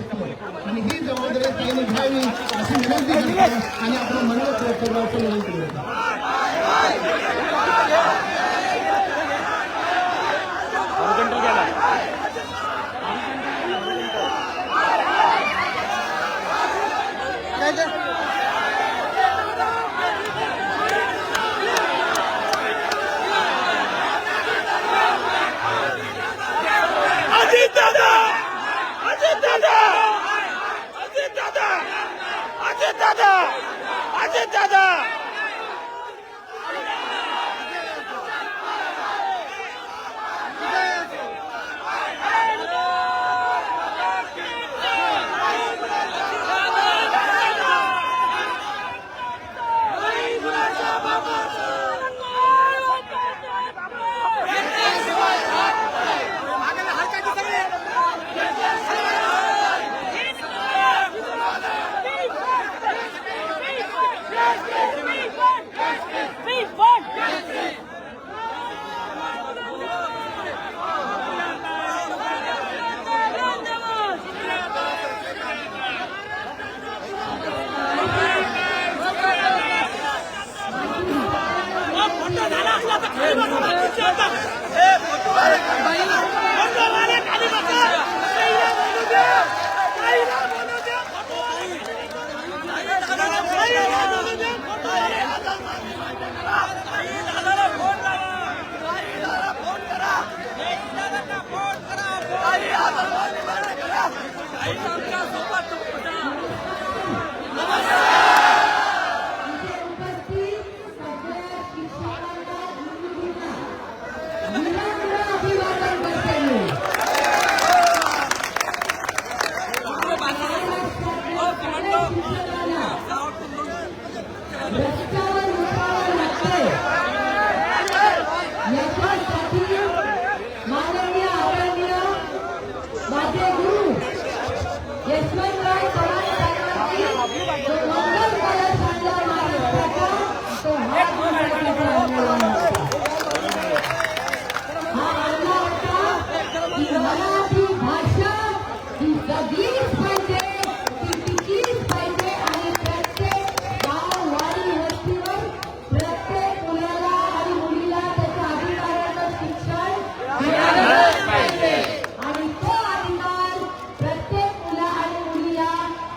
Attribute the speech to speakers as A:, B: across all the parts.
A: शकते आणि ही जबाबदारी त्यांनी घ्यावी अशी विनंती करतो आणि आपलं म्हणणं विनंती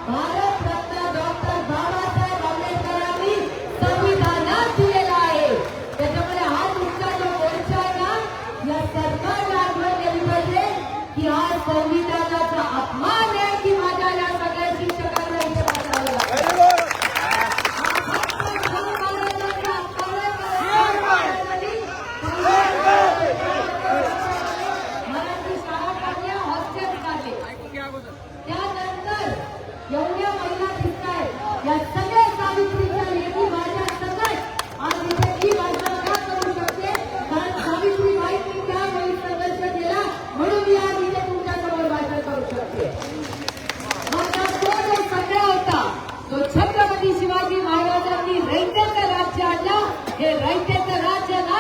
B: Bye.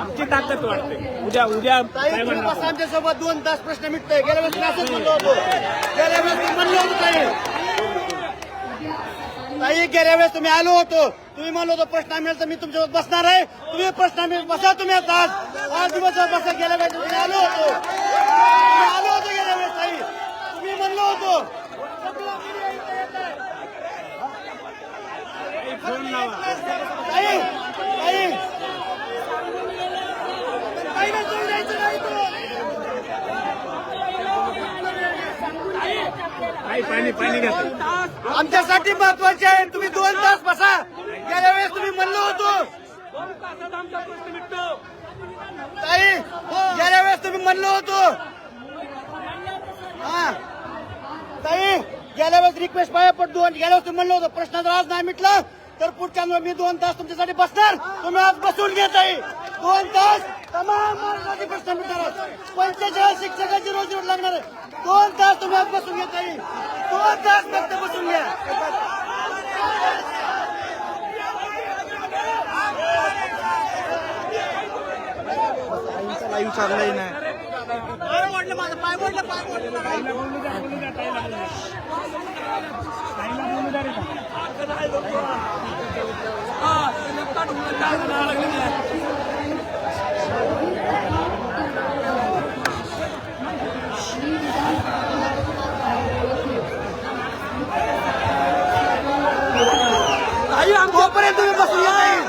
B: आमची
C: ताकद वाटते उद्या उद्या
B: आमच्यासोबत दोन तास प्रश्न मिटतोय. गेल्या वेळेस असंच म्हणलो होतो. गेल्या वेळेस म्हणलो होतो ताई. गेल्या वेळेस तुम्ही आलो होतो. तुम्ही म्हणलो होतो प्रश्न मिळेल तर मी तुमच्यासोबत बसणार आहे. तुम्ही प्रश्न मिळेल बसा तुम्ही आज. आज दिवस बसा. गेल्या वेळेस तुम्ही आलो होतो. आलो होतो गेल्या वेळेस ताई. तुम्ही म्हणलो होतो.
C: फोन लावा. पाणी पाणी
B: आमच्यासाठी महत्त्वाचे आहे. तुम्ही दोन तास बसा. गेल्या वेळेस तुम्ही म्हणलो होतो. ताई गेल्या वेळेस तुम्ही म्हणलो होतो. हा. ताई गेल्या वेळेस रिक्वेस्ट पाहिजे पण दोन गेल्या वेळेस तुम्ही म्हणलो होतो. प्रश्नाचा आज नाही मिटला. तर पुढच्या मी दोन तास तुमच्यासाठी बसणार. तुम्ही आज बसून घ्या ताई दोन तास तमाम महाराष्ट्राचे प्रश्न मिटणार पंचेचाळीस शिक्षकाची रोजी रोज लागणार आहे. दोन तास तुम्ही आज बसून घ्या ताई दोन तास फक्त बसून घ्या. लाईव्ह चाललंय नाही पाय मोडलं माझं पाय मोडलं पाय मोडलं तोपर्यंत तुम्ही बसून घ्या ताई.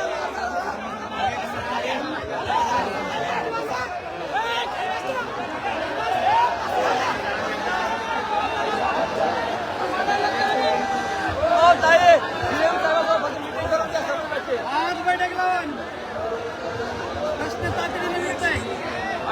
B: आज बैठक लावून प्रश्न तातडीने मिळतंय.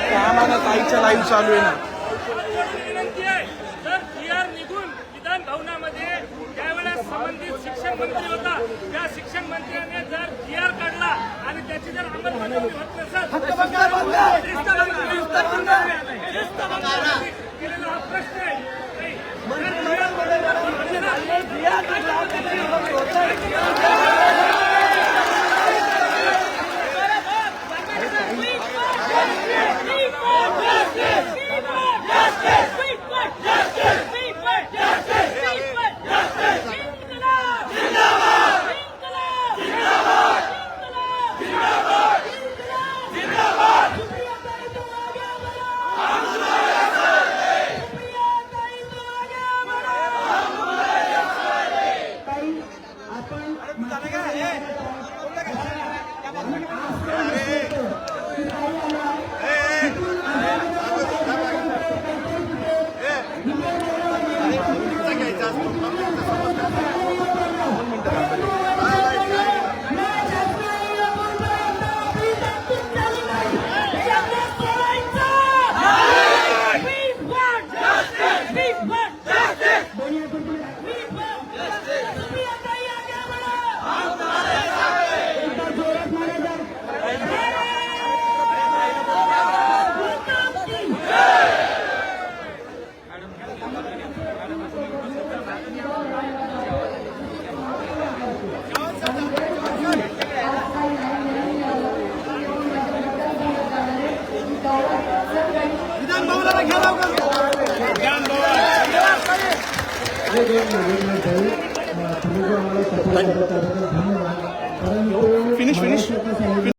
D: कामाला ताईच्या लाईव्ह चालू आहे ना
C: विनंती आहे जर जी आर निघून विधान भवनामध्ये त्यावेळेस संबंधित शिक्षण मंत्री होता. त्या शिक्षण मंत्र्याने जर जी आर काढला आणि त्याची जर अंमलबजावणी होत नसेल केलेला हा प्रश्न आहे.